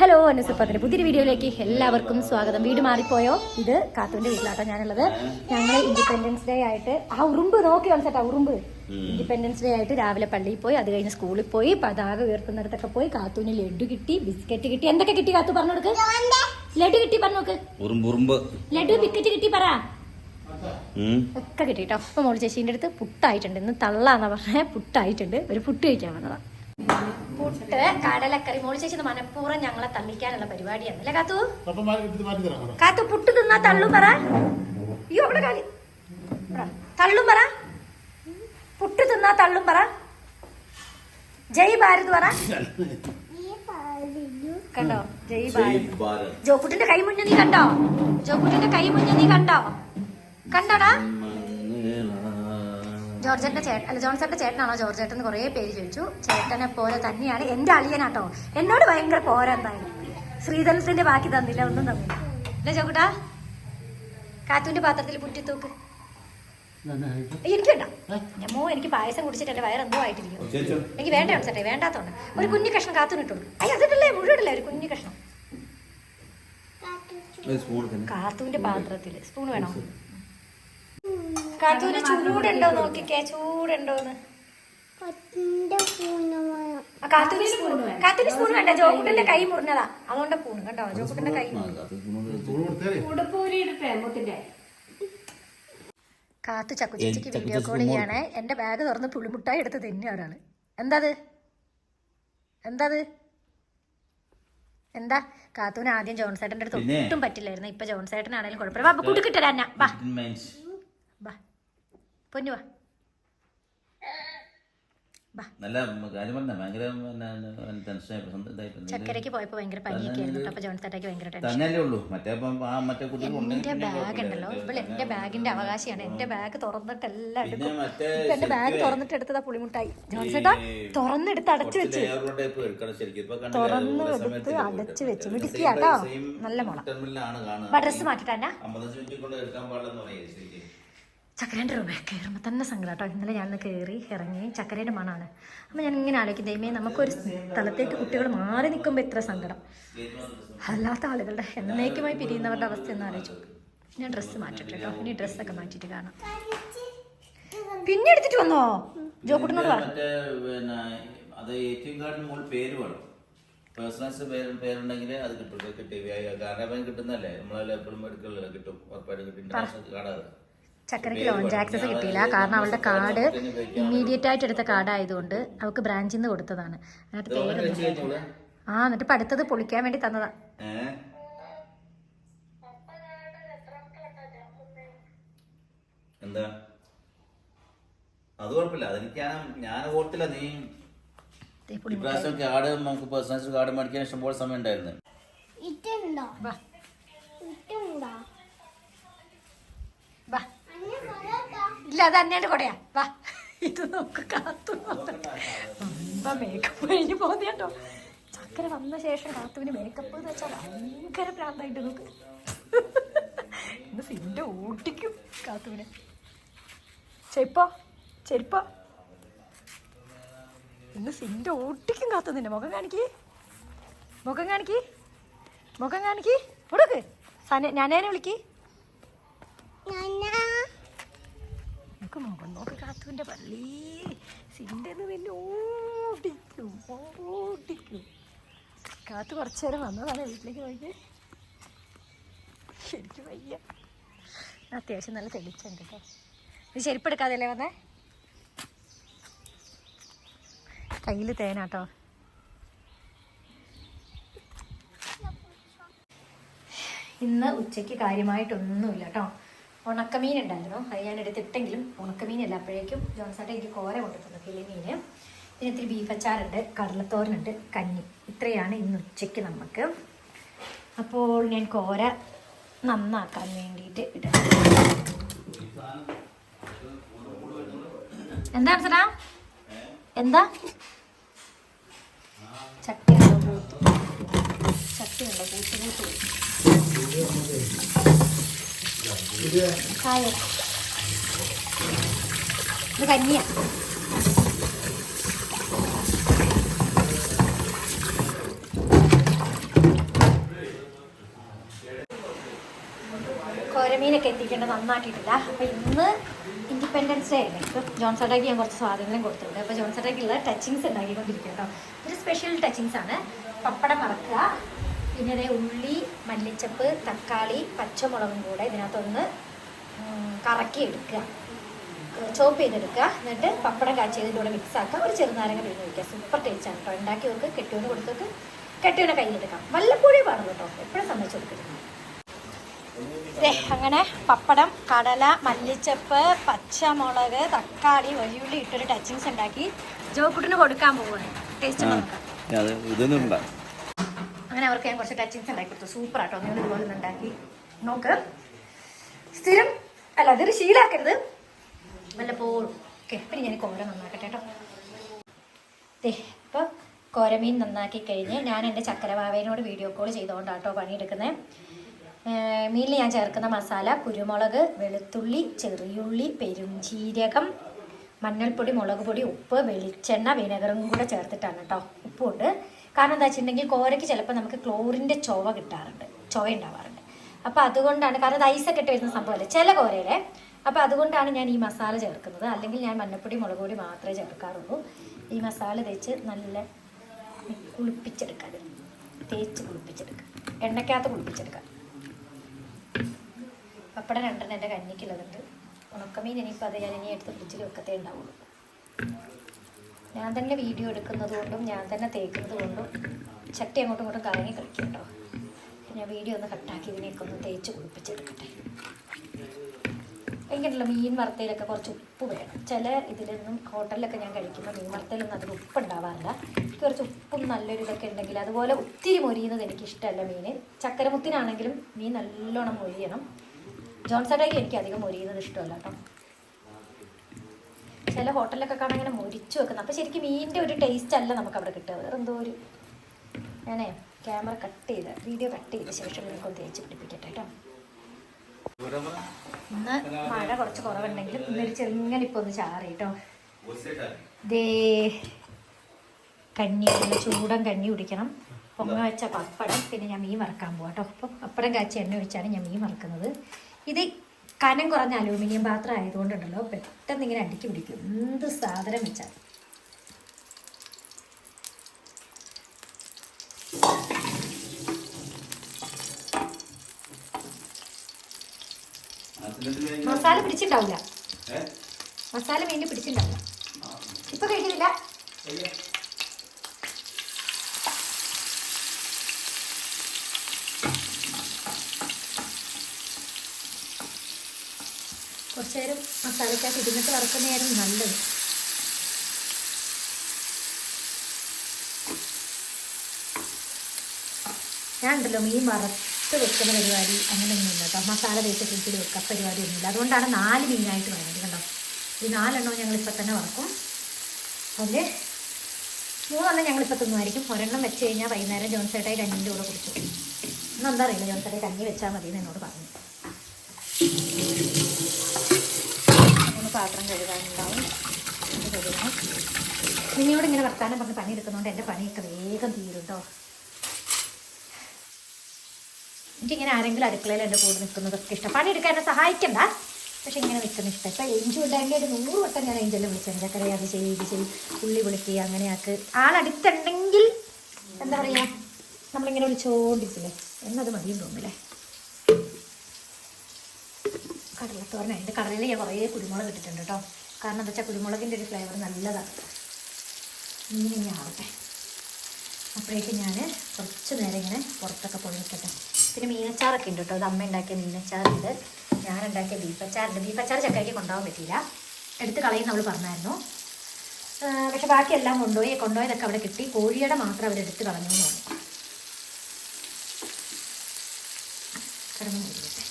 Hello അനുസപ്പത്തിന്റെ പുതിയൊരു വീഡിയോയിലേക്ക് എല്ലാവർക്കും സ്വാഗതം. വീട് മാറിപ്പോയോ? ഇത് കാത്തുവിന്റെ വീട്ടിലാട്ടോ ഞാനുള്ളത്. ഞങ്ങൾ ഇൻഡിപെൻഡൻസ് ഡേ ആയിട്ട് ആ ഉറുമ്പ് നോക്കി വന്നിട്ടാ ഉറുമ്പ്. ഇൻഡിപെൻഡൻസ് ഡേ ആയിട്ട് രാവിലെ പള്ളിയിൽ പോയി അത് കഴിഞ്ഞ് സ്കൂളിൽ പോയി പതാക ഉയർത്തുന്നിടത്തൊക്കെ പോയി കാത്തുവിന് ലഡു കിട്ടി ബിസ്ക്കറ്റ് കിട്ടി. എന്തൊക്കെ കിട്ടി കാത്തു? പറഞ്ഞു കൊടുക്ക്. ലഡു കിട്ടി പറഞ്ഞു നോക്ക് ഉറുമ്പ് ഉറുമ്പ്. ലഡു ബിസ്ക്കറ്റ് കിട്ടി പറ. ഒക്കെ കിട്ടി കേട്ടോ. അപ്പൊ മോൾ ചേച്ചീന്റെ അടുത്ത് പുട്ടായിട്ടുണ്ട്. ഇന്ന് തള്ളാന്നാ പറഞ്ഞ പുട്ടായിട്ടുണ്ട്. ഒരു പുട്ട് കഴിക്കാൻ വന്നതാ. പുട്ട് കടലക്കറി മോളി ചേച്ചി മനഃപൂർവം ഞങ്ങളെ തള്ളിക്കാനുള്ള പരിപാടിയാണ്. അല്ലേ കാത്തു. കാത്തു പുട്ട് തിന്നാ തള്ളും പറ. അയ്യോ അവിടെ കാലി. തള്ളും പറ. പുട്ട് തിന്നാ തള്ളും പറ. ജയ് ഭാരത് പറ. കണ്ടോ? ജയ് ഭാരത്. ജോക്കുട്ടിന്റെ കൈ മുന്നേ നീ കണ്ടോ? ജോക്കുട്ടിന്റെ കൈ മുന്നേ നീ കണ്ടോ? കണ്ടോടാ. ജോർജന്റെ ചേട്ടൻ അല്ല ജോൺസന്റെ ചേട്ടനാണോ ജോർജേട്ടൻ എന്ന് കുറേ പേര് ചോദിച്ചു. ചേട്ടനെ പോലെ തന്നെയാണ് എന്റെ അളിയനാട്ടോ. എന്നോട് ഭയങ്കര പോരാ എന്തായാലും. ശ്രീധനത്തിന്റെ ബാക്കി തന്നില്ല ഒന്നും തന്നില്ല. അല്ലേ ചോക്കുട്ടാ? കാത്തുവിന്റെ പാത്രത്തിൽ പുറ്റി എനിക്കുണ്ടോ. എനിക്ക് പായസം കുടിച്ചിട്ട് എന്റെ വയറെന്തോ ആയിട്ടിരിക്കും. എനിക്ക് വേണ്ട ചേട്ടേ വേണ്ടാത്തോണ്ട്. ഒരു കുഞ്ഞു കഷ്ണം കാത്തുനിട്ടുള്ളൂ ഇട്ടു അയ്യ അതിട്ടല്ലേ മുഴുവനല്ലേ ഒരു കുഞ്ഞു കഷ്ണം? പാത്രത്തിൽ കാത്തുവിന്റെ പാത്രത്തിൽ. സ്പൂൺ വേണോ? കാത്തുവിന് ചൂടുണ്ടോ നോക്കിക്കേ ചൂടുണ്ടോന്ന്. ആ, കാത്തുവിന് സ്പൂൺ കാത്തുവിന് സ്പൂൺ വേണ്ട ജോക്കുട്ടന്റെ കൈ മുറിഞ്ഞതാ. അതുകൊണ്ട് പൂണ് കേട്ടോ ജോക്കുട്ടന്റെ കൈ കാത്തു ചക്കു ചേച്ചിക്ക് കൊണ്ട് വീഡിയോ കോൾ ചെയ്യാണ്. എന്റെ ബാഗ് തുറന്ന് പുളിമുട്ടായി എടുത്ത് തന്നെ ഒരാൾ. എന്താത്? എന്താത്? എന്താ? കാത്തുവിന് ആദ്യം ജോൺസേട്ടന്റെ അടുത്ത്? ഒട്ടും പറ്റില്ലായിരുന്നു. ഇപ്പൊ ജോൺസേട്ടനാണെങ്കിലും കുഴപ്പമില്ല. വാ കുടുക്കിട്ടരാ വാ. പൊന്നു വാ. നല്ല കാര്യം പറഞ്ഞ ഭയങ്കര ടെൻഷൻ ചക്കരയ്ക്ക് പോയപ്പോ ഭയങ്കര പനിയൊക്കെ ആയിരുന്നു. അപ്പൊ ജോൺസേട്ടയ്ക്ക് ഭയങ്കര ടെൻഷൻ എന്റെ ബാഗ് ഉണ്ടല്ലോ. ഇവൾ എന്റെ ബാഗിന്റെ അവകാശിയാണ്. എന്റെ ബാഗ് തുറന്നിട്ട് എല്ലാം പിന്നെ എടുക്കും. എന്റെ ബാഗ് തുറന്നിട്ട് എടുത്തതാ പുളിമുട്ടായി. ജോൺസേട്ടാ തുറന്നെടുത്ത് അടച്ചു വെച്ച്. തുറന്നു എടുത്ത് അടച്ചു വെച്ച്. മിടുക്കിയാട്ടോ നല്ല മുള. ഡ്രസ് മാറ്റിട്ടാ ചക്കരേന്റെ റൂമേ കയറുമ്പോൾ തന്നെ സങ്കടം ഇന്നലെ ഞാൻ കയറി ഇറങ്ങി ചക്കരേന്റെ മണമാണ് അപ്പം ഞാൻ ഇങ്ങനെ ആലോചിക്കും ദൈവമേ നമുക്കൊരു സ്ഥലത്തേക്ക് കുട്ടികൾ മാറി നിൽക്കുമ്പോൾ ഇത്ര സങ്കടം. അല്ലാത്ത ആളുകളുടെ എന്നേക്കുമായി പിരിയുന്നവരുടെ അവസ്ഥ എന്ന് ആലോചിച്ചു ഞാൻ ഡ്രസ്സ് മാറ്റിട്ട് കേട്ടോ. ഇനി ഡ്രസ്സൊക്കെ മാറ്റിയിട്ട് കാണാം. പിന്നെ എടുത്തിട്ട് വന്നോ? ജോക്കുട്ടനോട് പറ മറ്റേ പിന്നെ അത് എ ടി എം കാർഡിന് മുകളിൽ പേര് വേണം. പേഴ്സണൽസ് പേര് പേരുണ്ടെങ്കിൽ അത് കിട്ടും. കിട്ടി കാരണം കിട്ടുന്നല്ലേ നമ്മളെല്ലാം എപ്പോഴും എടുക്കലോ കിട്ടും. ഉറപ്പായിട്ടും കിട്ടും. അത് ചക്കരയ്ക്ക് ലോഞ്ച് ആക്സസ് കിട്ടിയില്ല. കാരണം അവളുടെ കാർഡ് ഇമ്മീഡിയറ്റ് ആയിട്ട് എടുത്ത കാർഡ് ആയതുകൊണ്ട് അവൾക്ക് ബ്രാഞ്ചിൽ നിന്ന് കൊടുത്തതാണ്. എന്നിട്ട് പേര് ആ എന്നിട്ട് പഠിത്തത് പൊളിക്കാൻ വേണ്ടി തന്നതാ. എന്താ? അത് കുഴപ്പമില്ല. അതെനിക്ക് ഞാൻ ഓർത്തില്ല. നീ ഇപ്രാവശ്യം കാർഡ് നമുക്ക് പേഴ്സണൽ കാർഡ് മേടിക്കാൻ ഇഷ്ടംപോലെ സമയം ഉണ്ടായിരുന്നു ഇട്ടുണ്ടോ വാ ഇട്ടുണ്ടോ വാ ഇല്ല അത് അന്നേന്റെ കൊടയാ. വാ. ഇത് നോക്ക് കാത്തു മേക്കപ്പ് കഴിഞ്ഞ് പോകുന്ന ചക്കര വന്ന ശേഷം കാത്തുവിന് മേക്കപ്പ് എന്ന് വെച്ചാൽ ഭയങ്കര പ്രാന്തായിട്ട് നോക്ക്. ഇന്ന് സിന്റെ ഓട്ടിക്കും കാത്തുവിനെ. ചെരുപ്പോ? ചെരുപ്പോ? ഇന്ന് സിന്റെ ഓട്ടിക്കും കാത്തു നിന്നെ. മുഖം കാണിക്കേ. മുഖം കാണിക്കേ. മുഖം കാണിക്കേ. കൊടുക്ക് സന ഞാനേനെ വിളിക്കേ ഞാനാ നമുക്ക് മുഖം നോക്ക് കാത്തുവിന്റെ പള്ളി. സിന്റെന്ന് പിന്നെ ഓടിക്കും ഓടിക്കും. കാത്തു കുറച്ചു നേരം വന്നതാണ് വീട്ടിലേക്ക് നോക്കി ശരിക്കും വയ്യ. അത്യാവശ്യം നല്ല തെളിച്ചുണ്ട് കേട്ടോ ഇത് ചെരുപ്പെടുക്കാതല്ലേ വന്നേ? കയ്യിൽ തേനാട്ടോ ഇന്ന് ഉച്ചയ്ക്ക് കാര്യമായിട്ടൊന്നുമില്ല കേട്ടോ ഉണക്കമീൻ ഉണ്ടായിരുന്നു അത് ഞാൻ എടുത്തിട്ടെങ്കിലും ഉണക്കമീനല്ല. അപ്പോഴേക്കും ജോൺസായിട്ട് എനിക്ക് കോര കൊണ്ടിട്ടുണ്ട് കിളിമീന്. പിന്നെ ഇത്തിരി ബീഫ് അച്ചാറുണ്ട് കടലത്തോരനുണ്ട് കഞ്ഞി. ഇത്രയാണ് ഇന്ന് ഉച്ചയ്ക്ക് നമുക്ക് അപ്പോൾ ഞാൻ കോര നന്നാക്കാൻ വേണ്ടിയിട്ട് ഇടാം. എന്താണ് സാറാ എന്താ? ചട്ടിയുണ്ടോ? കൂത്ത് ചട്ടിയുണ്ടോ? കൂത്ത് കൂത്ത് ഇത് കഞ്ഞിയാ കോരമീനൊക്കെ എത്തിക്കേണ്ട നന്നാക്കിയിട്ടില്ല അപ്പോൾ ഇന്ന് ഇൻഡിപെൻഡൻസ് ഡേ അല്ലേ? ഇപ്പോൾ ജോൺ സട്ടാക്ക് ഞാൻ കുറച്ച് സ്വാധീനം കൊടുത്തിട്ടുണ്ട്. അപ്പോൾ ജോൺ സട്ടാക്കുള്ള ടച്ചിങ്സ് ഉണ്ടാക്കിക്കൊണ്ടിരിക്കും കേട്ടോ. ഒരു സ്പെഷ്യൽ ടച്ചിങ്സ് ആണ്. പപ്പടം മറക്കുക പിന്നെ ദേ ഉള്ളി മല്ലിച്ചപ്പ് തക്കാളി പച്ചമുളകും കൂടെ ഇതിനകത്തൊന്ന് കറക്കി എടുക്കുക ചോപ്പ് ചെയ്തെടുക്കുക. എന്നിട്ട് പപ്പടം കാച്ചിയതിന്റെ കൂടെ മിക്സ് ആക്കുക. ഒരു ചെറുനാരങ്ങ പിഴിഞ്ഞ് വയ്ക്കുക സൂപ്പർ ടേസ്റ്റ് ആണ് കേട്ടോ ഉണ്ടാക്കിയവർക്ക് കെട്ടിയോന് കൊടുത്തൊക്കെ. കെട്ടിയോനെ കയ്യിലെടുക്കാം വല്ലപ്പോഴേ പാടും കേട്ടോ എപ്പോഴും സമ്മതിച്ചു കൊടുക്കരുത്. അങ്ങനെ പപ്പടം കടല മല്ലിച്ചപ്പ് പച്ചമുളക് തക്കാളി വലിയുള്ളി ഇട്ടൊരു ടച്ചിങ്സ് ഉണ്ടാക്കി ജോക്കുട്ടിന് കൊടുക്കാൻ പോവുകയാണ് ടേസ്റ്റ് നോക്കാം. അങ്ങനെ അവർക്ക് ഞാൻ കുറച്ച് ടച്ചിങ്സ് ഉണ്ടാക്കി കൊടുത്തു. സൂപ്പർ ആട്ടോ. നിങ്ങൾ ഇതുപോലെ ഉണ്ടാക്കി. നോക്ക്. സ്ഥിരം അല്ല അതൊരു ശീലാക്കരുത്. വല്ലപ്പോഴും. ഓക്കെ പിന്നെ ഞാൻ കോര നന്നാക്കട്ടെ കേട്ടോ ദേ കോരമീൻ നന്നാക്കി കഴിഞ്ഞ് ഞാൻ എന്റെ ചക്കരവാവേനോട് വീഡിയോ കോൾ ചെയ്തുകൊണ്ടാട്ടോ പണിയെടുക്കുന്നത് മീനിൽ ഞാൻ ചേർക്കുന്ന മസാല കുരുമുളക് വെളുത്തുള്ളി ചെറിയുള്ളി പെരുംജീരകം മഞ്ഞൾപ്പൊടി മുളക് പൊടി ഉപ്പ് വെളിച്ചെണ്ണ വിനെഗറും കൂടെ ചേർത്തിട്ടാണ് കേട്ടോ ഉപ്പുണ്ട്. കാരണം എന്താ വെച്ചിട്ടുണ്ടെങ്കിൽ കോരയ്ക്ക് ചിലപ്പോൾ നമുക്ക് ക്ലോറിന്റെ ചൊവ കിട്ടാറുണ്ട് ചൊവ ഉണ്ടാവാറുണ്ട്. അപ്പോൾ അതുകൊണ്ടാണ് കാരണം അത് ഐസൊക്കെ ഇട്ട് വരുന്ന സംഭവമല്ലേ? ചില കോരയിലെ. അപ്പോൾ അതുകൊണ്ടാണ് ഞാൻ ഈ മസാല ചേർക്കുന്നത്. അല്ലെങ്കിൽ ഞാൻ മഞ്ഞപ്പൊടി മുളക് പൊടി മാത്രമേ ചേർക്കാറുള്ളൂ. ഈ മസാല തേച്ച് നല്ല കുളിപ്പിച്ചെടുക്കാം തേച്ച് കുളിപ്പിച്ചെടുക്കുക. എണ്ണയ്ക്കകത്ത് കുളിപ്പിച്ചെടുക്കാം പപ്പടം രണ്ടെണ്ണം എന്റെ കഞ്ഞിക്കുള്ളതുണ്ട്. ഉണക്കമീൻ ഇനിയിപ്പോൾ അത് ഞാൻ ഇനി എടുത്ത് ഫ്രിഡ്ജിൽ വെക്കത്തേ ഉണ്ടാവുള്ളൂ. ഞാൻ തന്നെ വീഡിയോ എടുക്കുന്നത് കൊണ്ടും ഞാൻ തന്നെ തേക്കുന്നത് കൊണ്ടും ചട്ടി അങ്ങോട്ടും ഇങ്ങോട്ടും കറങ്ങി കളിക്കും കേട്ടോ ഞാൻ വീഡിയോ ഒന്ന് കട്ടാക്കി ഇതിനെയൊക്കെ ഒന്ന് തേച്ച് കുളിപ്പിച്ചെടുക്കട്ടെ. എനിക്കുണ്ടല്ലോ മീൻ വറുത്തയിലൊക്കെ കുറച്ച് ഉപ്പ് വേണം. ചില ഇതിലൊന്നും ഹോട്ടലിലൊക്കെ ഞാൻ കഴിക്കുമ്പോൾ മീൻ വറുത്തയിലൊന്നും അതിൽ ഉപ്പ് ഉണ്ടാവാറില്ല. എനിക്ക് കുറച്ച് ഉപ്പും നല്ലൊരു ഇതൊക്കെ ഉണ്ടെങ്കിൽ അതുപോലെ ഒത്തിരി മൊരിയുന്നത് എനിക്ക് ഇഷ്ടമല്ല മീൻ. ചക്കരമുത്തിനാണെങ്കിലും മീൻ നല്ലോണം മൊരിയണം. ജോൺസഡേക്ക് എനിക്ക് അധികം മൊരിയുന്നത് ഇഷ്ടമല്ല കേട്ടോ. ചില ഹോട്ടലിലൊക്കെ കാണാൻ ഇങ്ങനെ മുരിച്ചു വെക്കുന്നത് അപ്പോൾ ശരിക്കും മീനിന്റെ ഒരു ടേസ്റ്റ് അല്ല നമുക്ക് അവിടെ കിട്ടുക. വേറെ എന്തോ ഒരു ഞാനേ ക്യാമറ കട്ട് ചെയ്ത് വീഡിയോ കട്ട് ചെയ്ത ശേഷം നിങ്ങൾക്ക് തേച്ച് പിടിപ്പിക്കട്ടെ കേട്ടോ. ഇന്ന് മഴ കുറച്ച് കുറവുണ്ടെങ്കിലും ഇന്നൊരു ചെറുങ്ങനെ ഇപ്പോൾ ഒന്ന് ചാറി കേട്ടോ. ദേ കഞ്ഞി ചൂടം ചൂടൻ കഞ്ഞി കുടിക്കണം. പൊങ്ങ വെച്ച പപ്പടം പിന്നെ ഞാൻ മീൻ വറക്കാൻ പോകാം കേട്ടോ. അപ്പം പപ്പടം കാച്ച എണ്ണ ഒഴിച്ചാണ് ഞാൻ മീൻ വറക്കുന്നത്. ഇത് കനം കുറഞ്ഞ അലൂമിനിയം പാത്രം ആയതുകൊണ്ടുണ്ടല്ലോ പെട്ടെന്ന് ഇങ്ങനെ അടുക്കി പിടിക്കും. എന്ത് സാധനം വെച്ചാൽ മസാല പിടിച്ചിട്ടുണ്ടാവില്ല മസാല മീനിൽ പിടിച്ചിട്ടുണ്ടാവില്ല ഇപ്പൊ കഴിക്കുന്നില്ല? കുറച്ചു നേരം ഇരുന്നിട്ട് വറക്കുന്നതായിരുന്നു നല്ലത്. ഞാൻ ഉണ്ടല്ലോ മീൻ വറുത്ത് വെക്കുന്ന പരിപാടി അങ്ങനെയൊന്നുമില്ല കേട്ടോ. മസാല തേച്ച് ഫ്രിഡ്ജിൽ വെക്കുക പരിപാടി ഒന്നുമില്ല. അതുകൊണ്ടാണ് നാല് മീനായിട്ട് വേണ്ടത് കണ്ടോ ഈ നാലെണ്ണവും ഞങ്ങൾ ഇപ്പം തന്നെ വറക്കും. അതിൽ മൂന്നെണ്ണം ഞങ്ങളിപ്പോൾ തിന്നുമായിരിക്കും. ഒരെണ്ണം വെച്ച് കഴിഞ്ഞാൽ വൈകുന്നേരം ജോൺസേട്ടായി കഞ്ഞിന്റെ കൂടെ കുടിച്ചു ഇന്നെന്താ അറിയില്ല ജോൺസേട്ടായി കഞ്ഞി വെച്ചാൽ മതി എന്ന് എന്നോട് പറഞ്ഞു. പാത്രം കഴുകാനുണ്ടാവും. അത് ഇങ്ങനെ വർത്താനം പറഞ്ഞ് പണിയെടുക്കുന്നതുകൊണ്ട് എന്റെ പണിയൊക്കെ വേഗം തീരും കേട്ടോ എനിക്കിങ്ങനെ ആരെങ്കിലും അടുക്കളയിൽ എന്റെ കൂടെ നിൽക്കുന്നതൊക്കെ ഇഷ്ടം. പണിയെടുക്കാൻ എന്നെ സഹായിക്കണ്ട. പക്ഷെ ഇങ്ങനെ നിൽക്കുന്ന ഇഷ്ടം. ഇപ്പം എഞ്ചു ഉണ്ടാക്കി ഒരു നൂറ് വട്ടം ഞാൻ എഞ്ചെല്ലാം വിളിച്ചത് കറി അത് ചെയ്ത് ഇത് ചെയ്യ് ഉള്ളി വിളിക്കുക അങ്ങനെയാക്ക്. ആളടുത്തുണ്ടെങ്കിൽ എന്താ പറയുക നമ്മളിങ്ങനെ വിളിച്ചോണ്ടിരിക്കില്ലേ? എന്നത് മതിയും തോന്നില്ലേ കടലത്തോരന എന്റെ കടലിൽ ഞാൻ കുറേ കുരുമുളക് ഇട്ടിട്ടുണ്ട് കേട്ടോ. കാരണം എന്താ വെച്ചാൽ കുരുമുളകിന്റെ ഒരു ഫ്ലേവർ നല്ലതാണ് ഇങ്ങനെ ഇനി ആവട്ടെ. അപ്പോഴേക്കും ഞാൻ കുറച്ച് നേരം ഇങ്ങനെ പുറത്തൊക്കെ പോയി നിൽക്കട്ടെ പിന്നെ മീനച്ചാറൊക്കെ ഉണ്ട് കേട്ടോ. അത് അമ്മ ഉണ്ടാക്കിയ മീനച്ചാറുണ്ട് ഞാൻ ഉണ്ടാക്കിയ ബീഫച്ചാറുണ്ട്. ബീഫച്ചാറ് ചക്കയ്ക്ക് കൊണ്ടുപോകാൻ പറ്റിയില്ല. എടുത്ത് കളയുന്ന അവൾ പറഞ്ഞായിരുന്നു. പക്ഷെ ബാക്കിയെല്ലാം കൊണ്ടുപോയി. കൊണ്ടുപോയതൊക്കെ അവിടെ കിട്ടി. കോഴിയുടെ മാത്രം അവരെടുത്ത് കളഞ്ഞു എന്ന് പറഞ്ഞു കിടന്നു പോയിരിക്കട്ടെ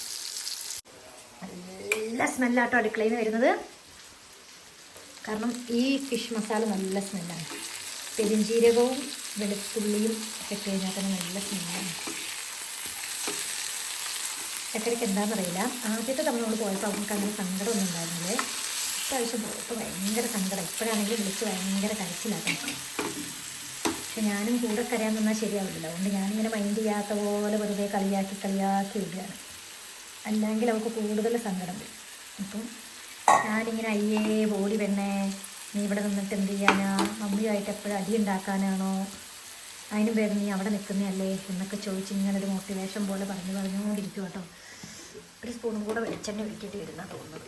നല്ല സ്മെല്ലാട്ടോ അടുക്കളയിൽ നിന്ന് വരുന്നത്. കാരണം ഈ ഫിഷ് മസാല നല്ല സ്മെല്ലാണ് പെരിഞ്ചീരകവും വെളുത്തുള്ളിയും ഒക്കെ കഴിഞ്ഞാൽ തന്നെ നല്ല സ്മെല്ലാണ് ചക്കരയ്ക്ക് എന്താണെന്നറിയില്ല ആദ്യത്തെ തവണ നമ്മൾ പോയപ്പോൾ അവർക്ക് അങ്ങനെ സങ്കടമൊന്നും ഉണ്ടായിരുന്നില്ലേ? ഇപ്രാവശ്യം പോയപ്പോൾ ഭയങ്കര സങ്കടം. ഇപ്പോഴാണെങ്കിൽ വിളിച്ച് ഭയങ്കര കരച്ചിലാക്കാം പക്ഷെ ഞാനും കൂടെ കരയാൻ നിന്നാൽ ശരിയാവില്ല അതുകൊണ്ട് ഞാനിങ്ങനെ മൈൻഡ് ചെയ്യാത്ത പോലെ വെറുതെ കളിയാക്കി കളിയാക്കി വിടുകയാണ് അല്ലെങ്കിൽ അവൾക്ക് കൂടുതൽ സങ്കടം വരും. അപ്പം ഞാനിങ്ങനെ അയ്യേ ഓടി പെണ്ണേ നീ ഇവിടെ നിന്നിട്ട് എന്ത് ചെയ്യാനാ? മമ്മിയുമായിട്ട് എപ്പോഴും അടി ഉണ്ടാക്കാനാണോ? അതിനും പേര് നീ അവിടെ നിൽക്കുന്നതല്ലേ? എന്നൊക്കെ ചോദിച്ച് ഇങ്ങനെ ഒരു മോട്ടിവേഷൻ പോലെ പറഞ്ഞു പറഞ്ഞുകൊണ്ടിരിക്കും കേട്ടോ ഒരു സ്പൂണും കൂടെ വെളിച്ചെണ്ണ ഒഴിക്കേണ്ടി വരുന്ന തോന്നുന്നത്.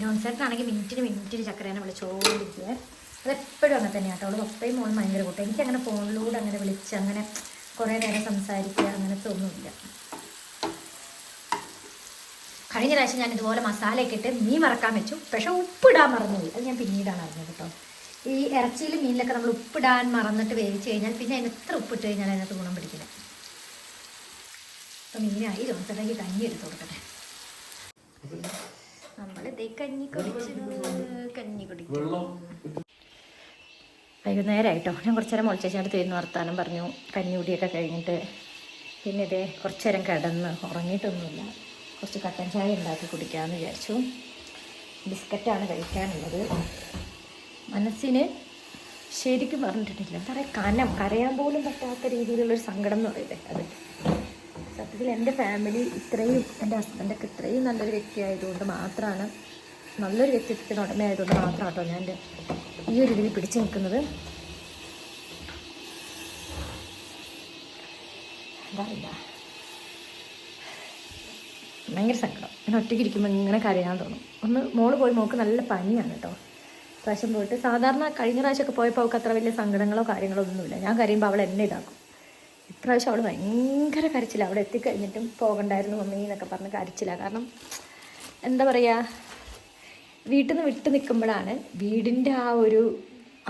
ജോൺസേട്ടനാണെങ്കിൽ മിനിറ്റിന് മിനിറ്റിന് ചക്കരേനെ വിളിച്ചോണ്ടിരിക്കുക അതെപ്പോഴും അങ്ങനെ തന്നെയാണ് കേട്ടോ. അവൾ പപ്പയും മോളും ഭയങ്കര കൂട്ടം. എനിക്കങ്ങനെ ഫോണിലൂടെ അങ്ങനെ വിളിച്ച് അങ്ങനെ കുറേ നേരം സംസാരിക്കുക അങ്ങനത്തെ ഒന്നുമില്ല. കഴിഞ്ഞ പ്രാവശ്യം ഞാൻ ഇതുപോലെ മസാലയൊക്കെ ഇട്ട് മീൻ മറക്കാൻ വെച്ചു. പക്ഷെ ഉപ്പിടാൻ മറന്നുപോയി. അത് ഞാൻ പിന്നീടാണ് അറിഞ്ഞത് കേട്ടോ. ഈ ഇറച്ചിയിലും മീനിലൊക്കെ നമ്മൾ ഉപ്പിടാൻ മറന്നിട്ട് വേവിച്ച് കഴിഞ്ഞാൽ പിന്നെ അതിന് എത്ര ഉപ്പിട്ട് കഴിഞ്ഞാൽ അതിനകത്ത് ഗുണം പിടിക്കില്ല അപ്പം മീനായി തോന്നത്തേക്ക് കഞ്ഞി എടുത്ത് കൊടുക്കട്ടെ. നമ്മളിതേ കഞ്ഞി കുടിച്ചു കഞ്ഞി കുടിച്ചു വൈകുന്നേരമായിട്ടോ ഞാൻ കുറച്ച് നേരം മുളിച്ചേച്ചിനടുത്ത് ഇരുന്ന് വർത്താനം പറഞ്ഞു. കഞ്ഞികുടിയൊക്കെ കഴിഞ്ഞിട്ട് പിന്നെ ഇതേ കുറച്ച് നേരം കിടന്ന് ഉറങ്ങിയിട്ടൊന്നുമില്ല. കുറച്ച് കട്ടൻ ചായ ഉണ്ടാക്കി കുടിക്കാമെന്ന് വിചാരിച്ചു. ബിസ്ക്കറ്റാണ് കഴിക്കാനുള്ളത്. മനസ്സിന് ശരിക്കും പറഞ്ഞിട്ടില്ല. എന്താ പറയുക കനം കരയാൻ പോലും പറ്റാത്ത രീതിയിലുള്ളൊരു സങ്കടം എന്ന് പറയില്ലേ അത്. സത്യത്തിൽ എന്റെ ഫാമിലി ഇത്രയും എന്റെ ഹസ്ബൻഡൊക്കെ ഇത്രയും നല്ലൊരു വ്യക്തി ആയതുകൊണ്ട് മാത്രമാണ് നല്ലൊരു വ്യക്തിത്വത്തിന് ഉടമയായതുകൊണ്ട് കേട്ടോ ഞാൻ എന്റെ ഈ ഒരു ഇതിൽ പിടിച്ചു നിൽക്കുന്നത്. എന്താ അറിയില്ല. ഭയങ്കര സങ്കടം. ഞാൻ ഒറ്റയ്ക്ക് ഇരിക്കുമ്പോൾ ഇങ്ങനെ കരയാൻ തോന്നും. ഒന്ന് മോൾ പോയി മോൾക്ക് നല്ല പനിയാണ് കേട്ടോ പ്രാവശ്യം പോയിട്ട് സാധാരണ കഴിഞ്ഞ പ്രാവശ്യമൊക്കെ പോയപ്പോൾ അവൾക്ക് അത്ര വലിയ സങ്കടങ്ങളോ കാര്യങ്ങളോ ഒന്നുമില്ല. ഞാൻ കരയുമ്പോൾ അവൾ എന്നെ ഇതാക്കും. ഇപ്രാവശ്യം അവൾ ഭയങ്കര കരച്ചില്ല അവിടെ എത്തിക്കഴിഞ്ഞിട്ടും പോകണ്ടായിരുന്നു മമ്മി എന്നൊക്കെ പറഞ്ഞ് കരച്ചില്ല കാരണം എന്താ പറയുക വീട്ടിൽ നിന്ന് വിട്ട് നിൽക്കുമ്പോഴാണ് വീടിന്റെ ആ ഒരു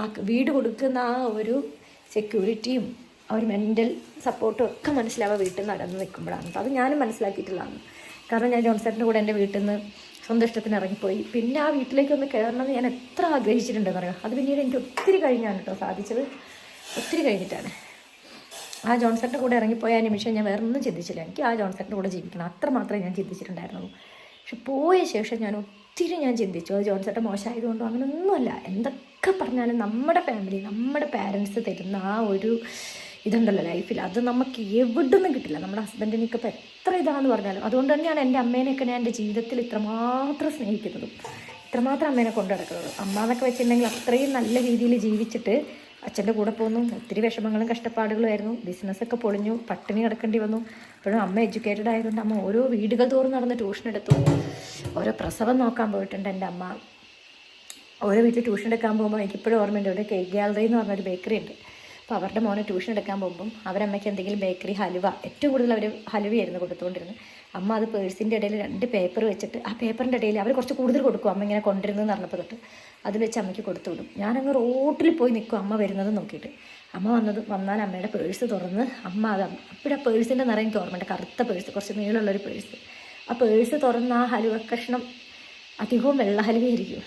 ആ വീട് കൊടുക്കുന്ന ആ ഒരു സെക്യൂരിറ്റിയും ആ ഒരു മെന്റൽ സപ്പോർട്ടും ഒക്കെ മനസ്സിലാവുക വീട്ടിൽ നിന്ന് നടന്ന് നിൽക്കുമ്പോഴാണ് അത് ഞാനും മനസ്സിലാക്കിയിട്ടുള്ളതാണ്. കാരണം ഞാൻ ജോൺസേട്ടന്റെ കൂടെ എന്റെ വീട്ടിൽ നിന്ന് സ്വന്തം ഇഷ്ടത്തിന് ഇറങ്ങിപ്പോയി. പിന്നെ ആ വീട്ടിലേക്ക് ഒന്ന് കയറണമെന്ന് ഞാൻ എത്ര ആഗ്രഹിച്ചിട്ടുണ്ടെന്ന് പറയാം അത് പിന്നീട് എനിക്ക് ഒത്തിരി കഴിഞ്ഞാണ് കേട്ടോ സാധിച്ചത്. ഒത്തിരി കഴിഞ്ഞിട്ടാണ്. ആ ജോൺസന്റെ കൂടെ ഇറങ്ങിപ്പോയ നിമിഷം ഞാൻ വേറെ ഒന്നും ചിന്തിച്ചില്ല. എനിക്ക് ആ ജോൺസന്റെ കൂടെ ജീവിക്കണം. അത്ര മാത്രമേ ഞാൻ ചിന്തിച്ചിട്ടുണ്ടായിരുന്നുള്ളൂ. പക്ഷെ പോയ ശേഷം ഞാൻ ഒത്തിരി ഞാൻ ചിന്തിച്ചു. അത് ജോൺസന്റെ മോശമായതുകൊണ്ടോ അങ്ങനെയൊന്നുമല്ല എന്തൊക്കെ പറഞ്ഞാലും നമ്മുടെ ഫാമിലി നമ്മുടെ പാരൻസ് തരുന്ന ആ ഒരു ഇതുണ്ടല്ലോ ലൈഫിൽ അത് നമുക്ക് എവിടുന്നും കിട്ടില്ല. നമ്മുടെ ഹസ്ബൻഡിനൊക്കെ ഇപ്പോൾ എത്ര ഇതാണെന്ന് പറഞ്ഞാലും. അതുകൊണ്ട് തന്നെയാണ് എന്റെ അമ്മേനെയൊക്കെ ഞാൻ എന്റെ ജീവിതത്തിൽ ഇത്രമാത്രം സ്നേഹിക്കുന്നതും. ഇത്രമാത്രം അമ്മേനെ കൊണ്ടു നടക്കുന്നത്. അമ്മ എന്നൊക്കെ വെച്ചിട്ടുണ്ടെങ്കിൽ അത്രയും നല്ല രീതിയിൽ ജീവിച്ചിട്ട് അച്ഛന്റെ കൂടെ പോന്നു ഒത്തിരി വിഷമങ്ങളും കഷ്ടപ്പാടുകളും ആയിരുന്നു. ബിസിനസ്സൊക്കെ പൊളിഞ്ഞു. പട്ടിണി കിടക്കേണ്ടി വന്നു. അപ്പോഴും അമ്മ എഡ്യൂക്കേറ്റഡ് ആയതുകൊണ്ട് അമ്മ ഓരോ വീടുകൾ തോറും നടന്ന് ട്യൂഷൻ എടുത്തു. ഓരോ പ്രസവം നോക്കാൻ പോയിട്ടുണ്ട് എന്റെ അമ്മ. ഓരോ വീട്ടിൽ ട്യൂഷൻ എടുക്കാൻ പോകുമ്പോൾ എനിക്കിപ്പോഴും ഓർമ്മയുണ്ട്. ഇവിടെ കേക്ക് ഗാലറി എന്ന് പറഞ്ഞൊരു ബേക്കറി ഉണ്ട്. അപ്പോൾ അവരുടെ മോനെ ട്യൂഷൻ എടുക്കാൻ പോകുമ്പം അവരമ്മയ്ക്ക് എന്തെങ്കിലും ബേക്കറി ഹലുവ ഏറ്റവും കൂടുതൽ അവർ ഹലുവയായിരുന്നു കൊടുത്തുകൊണ്ടിരുന്നത്. അമ്മ അത് പേഴ്സിന്റെ ഇടയിൽ രണ്ട് പേപ്പർ വെച്ചിട്ട് ആ പേപ്പറിന്റെ ഇടയിൽ അവർ കുറച്ച് കൂടുതൽ കൊടുക്കും അമ്മ ഇങ്ങനെ കൊണ്ടിരുന്നെന്ന് പറഞ്ഞപ്പോൾ തൊട്ട്. അതിൽ വെച്ച് അമ്മയ്ക്ക് കൊടുത്തു വിടും. ഞാനങ്ങ് റോട്ടിൽ പോയി നിൽക്കും അമ്മ വരുന്നത് നോക്കിയിട്ട്. അമ്മ വന്നത് വന്നാൽ അമ്മയുടെ പേഴ്സ് തുറന്ന് അമ്മ അത് അപ്പോഴാ പേഴ്സിന്റെ നിറയെ എനിക്ക് ഓർമ്മയുണ്ട്. കറുത്ത പേഴ്സ് കുറച്ച് നീളമുള്ളൊരു പേഴ്സ്. ആ പേഴ്സ് തുറന്ന് ആ ഹലുവ കഷ്ണം അധികവും വെള്ള ഹലുവയായിരിക്കും.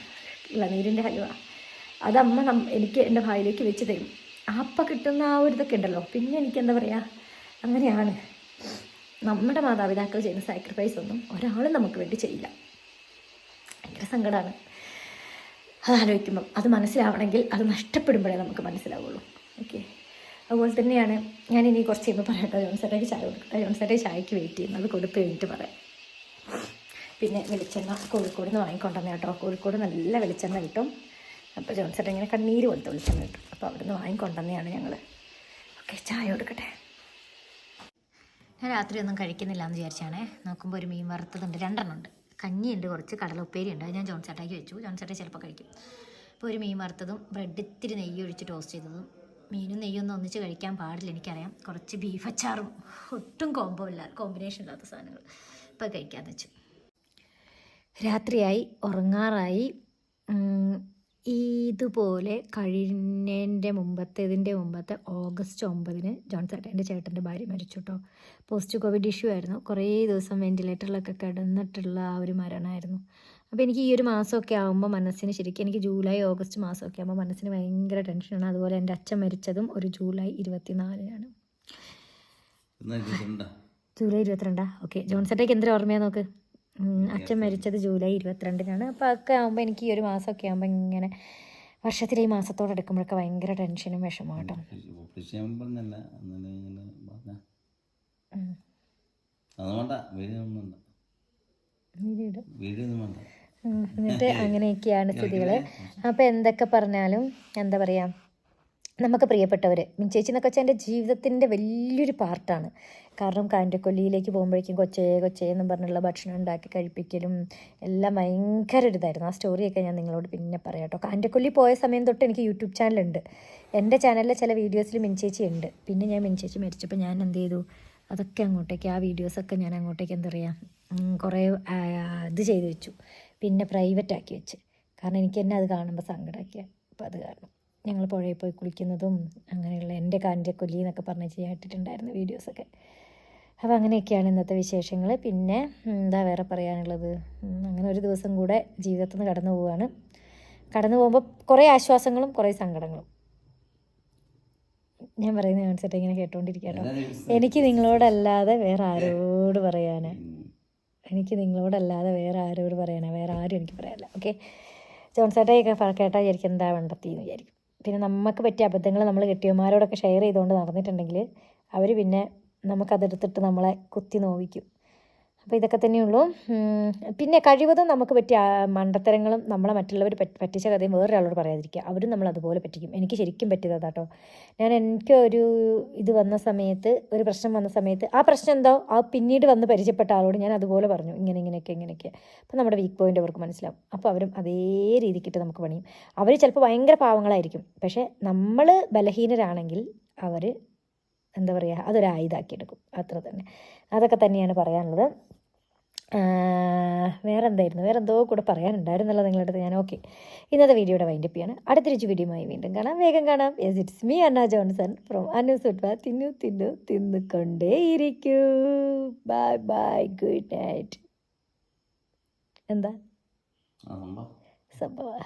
ഇളനീരിന്റെ ഹലുവ. അതമ്മ നം- എനിക്ക് എന്റെ ഭായിലേക്ക് വെച്ച് തരും. അപ്പം കിട്ടുന്ന ആ ഒരു ഇതൊക്കെ ഉണ്ടല്ലോ. പിന്നെ എനിക്ക് എന്താ പറയുക അങ്ങനെയാണ്. നമ്മുടെ മാതാപിതാക്കൾ ചെയ്യുന്ന സാക്രിഫൈസ് ഒന്നും ഒരാളും നമുക്ക് വേണ്ടി ചെയ്യില്ല. ഭയങ്കര സങ്കടമാണ് അത് ആലോചിക്കുമ്പം അത് മനസ്സിലാവണമെങ്കിൽ അത് നഷ്ടപ്പെടുമ്പോഴേ നമുക്ക് മനസ്സിലാവുള്ളൂ. ഓക്കെ അതുപോലെ തന്നെയാണ് ഞാൻ ഇനി കുറച്ച് കഴിയുമ്പോൾ പറയട്ടെ ജോൺസേട്ടയ്ക്ക് ചായ കൊടുക്കട്ടെ ജോൺസേട്ടയ്ക്ക് ചായക്ക് വെയിറ്റ് ചെയ്യുന്നു. അത് കൊടുത്ത് കഴിഞ്ഞിട്ട് പറയാം. പിന്നെ വെളിച്ചെണ്ണ കോഴിക്കോട് നിന്ന് വാങ്ങിക്കൊണ്ടുവന്ന കേട്ടോ. കോഴിക്കോട് നല്ല വെളിച്ചെണ്ണ കിട്ടും. അപ്പോൾ ജോൺസേട്ടൻ ഇങ്ങനെ കണ്ണീര് പോലത്തെ വെളിച്ചെണ്ണ കിട്ടും. അപ്പോൾ അവിടുന്ന് വാങ്ങിക്കൊണ്ടുവന്നെയാണ് ഞങ്ങൾ ഓക്കെ ചായ കൊടുക്കട്ടെ? ഞാൻ രാത്രി ഒന്നും കഴിക്കുന്നില്ല എന്ന് വിചാരിച്ചാണേ. നോക്കുമ്പോൾ ഒരു മീൻ വറുത്തതുണ്ട് രണ്ടെണ്ണം ഉണ്ട് കഞ്ഞിയുണ്ട് കുറച്ച് കടല ഉപ്പേരി ഉണ്ട്. അത് ഞാൻ ജോൺസേട്ടാക്കി വെച്ചു. ജോൺസേട്ട ചിലപ്പോൾ കഴിക്കും. അപ്പോൾ ഒരു മീൻ വറുത്തതും ബ്രെഡ് ഇത്തിരി നെയ്യ് ഒഴിച്ച് ടോസ്റ്റ് ചെയ്തതും. മീനും നെയ്യൊന്നും ഒന്നിച്ച് കഴിക്കാൻ പാടില്ല എനിക്കറിയാം. കുറച്ച് ബീഫ് അച്ചാറും ഒട്ടും കോംബോ ഇല്ല കോമ്പിനേഷൻ ഇല്ലാത്ത സാധനങ്ങൾ. ഇപ്പോൾ കഴിക്കാമെന്ന് വെച്ചു. രാത്രിയായി ഉറങ്ങാറായി. ഇതുപോലെ കഴിഞ്ഞതിന്റെ മുമ്പത്തെ ഇതിന്റെ മുമ്പത്തെ ഓഗസ്റ്റ് ഒമ്പതിന് ജോൺ ചേട്ടന്റെ ചേട്ടന്റെ ഭാര്യ മരിച്ചു കേട്ടോ പോസ്റ്റ് കോവിഡ് ഇഷ്യൂ ആയിരുന്നു. കുറേ ദിവസം വെന്റിലേറ്ററിലൊക്കെ കിടന്നിട്ടുള്ള ആ ഒരു മരണമായിരുന്നു. അപ്പോൾ എനിക്ക് ഈ ഒരു മാസമൊക്കെ ആകുമ്പോൾ മനസ്സിന് ശരിക്കും എനിക്ക് ജൂലൈ ഓഗസ്റ്റ് മാസമൊക്കെ ആകുമ്പോൾ മനസ്സിന് ഭയങ്കര ടെൻഷനാണ്. അതുപോലെ എന്റെ അച്ഛൻ മരിച്ചതും ഒരു ജൂലൈ ഇരുപത്തിനാലിനാണ്? ജൂലൈ ഇരുപത്തിരണ്ടാ? ഓക്കെ. ജോൺസേട്ടയ്ക്ക് എന്തൊരു ഓർമ്മയാണ് നോക്ക്? അച്ഛൻ മരിച്ചത് ജൂലൈ ഇരുപത്തിരണ്ടിനാണ്. അപ്പോൾ അതൊക്കെ ആകുമ്പോൾ എനിക്ക് ഈ ഒരു മാസമൊക്കെ ആകുമ്പോൾ ഇങ്ങനെ വർഷത്തിലെ ഈ മാസത്തോടെ എടുക്കുമ്പോഴൊക്കെ ഭയങ്കര ടെൻഷനും വിഷമം കേട്ടോ. എന്നിട്ട് അങ്ങനെയൊക്കെയാണ് സ്ഥിതികൾ അപ്പോൾ എന്തൊക്കെ പറഞ്ഞാലും എന്താ പറയുക നമുക്ക് പ്രിയപ്പെട്ടവർ ചേച്ചി എന്നൊക്കെ വെച്ചാൽ എന്റെ ജീവിതത്തിന്റെ വലിയൊരു പാർട്ടാണ്. കാരണം കാന്റക്കൊല്ലിയിലേക്ക് പോകുമ്പോഴേക്കും കൊച്ചേ കൊച്ചേ എന്നും പറഞ്ഞുള്ള ഭക്ഷണം ഉണ്ടാക്കി കഴിപ്പിക്കലും എല്ലാം ഭയങ്കര ഒരിതായിരുന്നു. ആ സ്റ്റോറിയൊക്കെ ഞാൻ നിങ്ങളോട് പിന്നെ പറയാം കേട്ടോ. കാന്റക്കൊല്ലി പോയ സമയം തൊട്ട് എനിക്ക് യൂട്യൂബ് ചാനലുണ്ട്. എന്റെ ചാനലിലെ ചില വീഡിയോസിൽ മിൻചേച്ചി ഉണ്ട്. പിന്നെ ഞാൻ മിൻചേച്ചി മരിച്ചപ്പോൾ ഞാൻ എന്ത് ചെയ്തു? അതൊക്കെ അങ്ങോട്ടേക്ക് ആ വീഡിയോസൊക്കെ ഞാൻ അങ്ങോട്ടേക്ക് എന്താ പറയുക കുറേ ഇത് ചെയ്തു വെച്ചു. പിന്നെ പ്രൈവറ്റ് ആക്കി വെച്ച്. കാരണം എനിക്ക് എന്നെ അത് കാണുമ്പോൾ സങ്കടമാക്കിയ അപ്പോൾ അത് കാരണം. ഞങ്ങൾ പുഴയിൽ പോയി കുളിക്കുന്നതും അങ്ങനെയുള്ള എന്റെ കാന്റെ കൊല്ലി എന്നൊക്കെ പറഞ്ഞ് ചെയ്യാട്ടിട്ടുണ്ടായിരുന്നു വീഡിയോസൊക്കെ. അപ്പോൾ അങ്ങനെയൊക്കെയാണ് ഇന്നത്തെ വിശേഷങ്ങൾ. പിന്നെ എന്താ വേറെ പറയാനുള്ളത്? അങ്ങനെ ഒരു ദിവസം കൂടെ ജീവിതത്തിൽ നിന്ന് കടന്നു പോവുകയാണ്. കടന്നു പോകുമ്പോൾ കുറേ ആശ്വാസങ്ങളും കുറേ സങ്കടങ്ങളും. ഞാൻ പറയുന്ന കാണിച്ചിട്ട് ഇങ്ങനെ കേട്ടോണ്ടിരിക്കാട്ടോ എനിക്ക് നിങ്ങളോടല്ലാതെ വേറെ ആരോട് പറയാനാ? എനിക്ക് നിങ്ങളോടല്ലാതെ വേറെ ആരോട് പറയാനാ? വേറെ ആരും എനിക്ക് പറയാനില്ല. ഓക്കെ ജോൺസേട്ടയൊക്കെ കേട്ടാൽ വിചാരിക്കും എന്താ വേണ്ടത്തി എന്ന് വിചാരിക്കും. പിന്നെ നമുക്ക് പറ്റിയ അബദ്ധങ്ങൾ നമ്മൾ കെട്ടിയന്മാരോടൊക്കെ ഷെയർ ചെയ്തുകൊണ്ട് നടന്നിട്ടുണ്ടെങ്കിൽ അവർ പിന്നെ നമുക്കതെടുത്തിട്ട് നമ്മളെ കുത്തി നോവിക്കും. അപ്പോൾ ഇതൊക്കെ തന്നെയുള്ളൂ പിന്നെ കഴിവതും നമുക്ക് പറ്റിയ മണ്ടത്തരങ്ങളും നമ്മളെ മറ്റുള്ളവർ പറ്റി പറ്റിച്ച കഥയും വേറൊരാളോട് പറയാതിരിക്കുക. അവരും നമ്മൾ അതുപോലെ പറ്റിക്കും. എനിക്ക് ശരിക്കും പറ്റിയതാ കേട്ടോ ഞാൻ എനിക്ക് ഒരു ഇത് വന്ന സമയത്ത് ഒരു പ്രശ്നം വന്ന സമയത്ത് ആ പ്രശ്നം എന്തോ ആ പിന്നീട് വന്ന് പരിചയപ്പെട്ട ആളോട് ഞാൻ അതുപോലെ പറഞ്ഞു. ഇങ്ങനെ ഇങ്ങനെയൊക്കെ ഇങ്ങനെയൊക്കെ. അപ്പോൾ നമ്മുടെ വീക്ക് പോയിന്റ് അവർക്ക് മനസ്സിലാവും. അപ്പോൾ അവരും അതേ രീതിക്കിട്ട് നമുക്ക് പണിയും. അവർ ചിലപ്പോൾ ഭയങ്കര പാവങ്ങളായിരിക്കും. പക്ഷേ നമ്മൾ ബലഹീനരാണെങ്കിൽ അവർ എന്താ പറയുക അതൊരു ആയുധാക്കിയെടുക്കും അത്ര തന്നെ. അതൊക്കെ തന്നെയാണ് പറയാനുള്ളത്. വേറെ എന്തായിരുന്നു വേറെ എന്തോ കൂടെ പറയാനുണ്ടായിരുന്നല്ലോ നിങ്ങളുടെ അടുത്ത്. ഞാൻ ഓക്കെ. ഇന്നത്തെ വീഡിയോയുടെ വൈൻഡപ്പ് ചെയ്യാണ്. അടുത്തൊരു വീഡിയോയുമായി വീണ്ടും കാണാം. വേഗം കാണാം. Yes it's me Anna Johnson. From അന്നു സുഡ്വ തിന്നു തിന്നു തിന്നുകൊണ്ടേയിരിക്കൂ. ബൈ ബൈ ഗുഡ് നൈറ്റ് എന്താ? സംഭവം.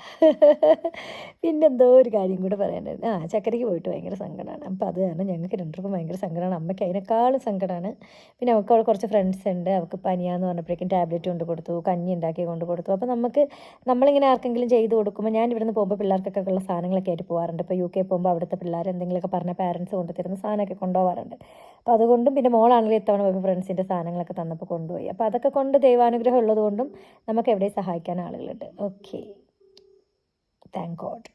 പിന്നെ പിന്നെന്തോ ഒരു കാര്യം കൂടെ പറയാനായിരുന്നു. ആ ചക്കരയ്ക്ക് പോയിട്ട് ഭയങ്കര സങ്കടമാണ് അപ്പം അത് കാരണം ഞങ്ങൾക്ക് രണ്ടുപേർക്കും ഭയങ്കര സങ്കടമാണ് അമ്മയ്ക്ക് അതിനേക്കാളും സങ്കടമാണ് പിന്നെ അവൾക്ക് അവിടെ കുറച്ച് ഫ്രണ്ട്സ് ഉണ്ട്. അവൾക്ക് പനിയാന്ന് പറഞ്ഞപ്പോഴേക്കും ടാബ്ലറ്റ് കൊണ്ട് കൊടുത്തു കഞ്ഞി ഉണ്ടാക്കി കൊണ്ട് കൊടുത്തു. അപ്പോൾ നമുക്ക് നമ്മളിങ്ങനെ ആർക്കെങ്കിലും ചെയ്ത് കൊടുക്കുമ്പോൾ ഞാൻ ഇവിടുന്ന് പോകുമ്പോൾ പിള്ളേർക്കൊക്കെ ഉള്ള സാധനങ്ങളൊക്കെ ആയിട്ട് പോകാറുണ്ട് ഇപ്പോൾ യു കെ പോകുമ്പോൾ അവിടുത്തെ പിള്ളേർ എന്തെങ്കിലുമൊക്കെ പറഞ്ഞ പാരൻസ് കൊണ്ട് തരുന്ന സാധനമൊക്കെ കൊണ്ടുപോകാറുണ്ട് അപ്പോൾ അതുകൊണ്ടും പിന്നെ മോളാണെങ്കിൽ ഇത്തവണ പോയപ്പോൾ ഫ്രണ്ട്സിന്റെ സാധനങ്ങളൊക്കെ തന്നപ്പോൾ കൊണ്ടുപോയി. അപ്പോൾ അതൊക്കെ കൊണ്ട് ദൈവാനുഗ്രഹം ഉള്ളതുകൊണ്ടും നമുക്ക് എവിടെയും സഹായിക്കാൻ ആളുകളുണ്ട്. Okay thank God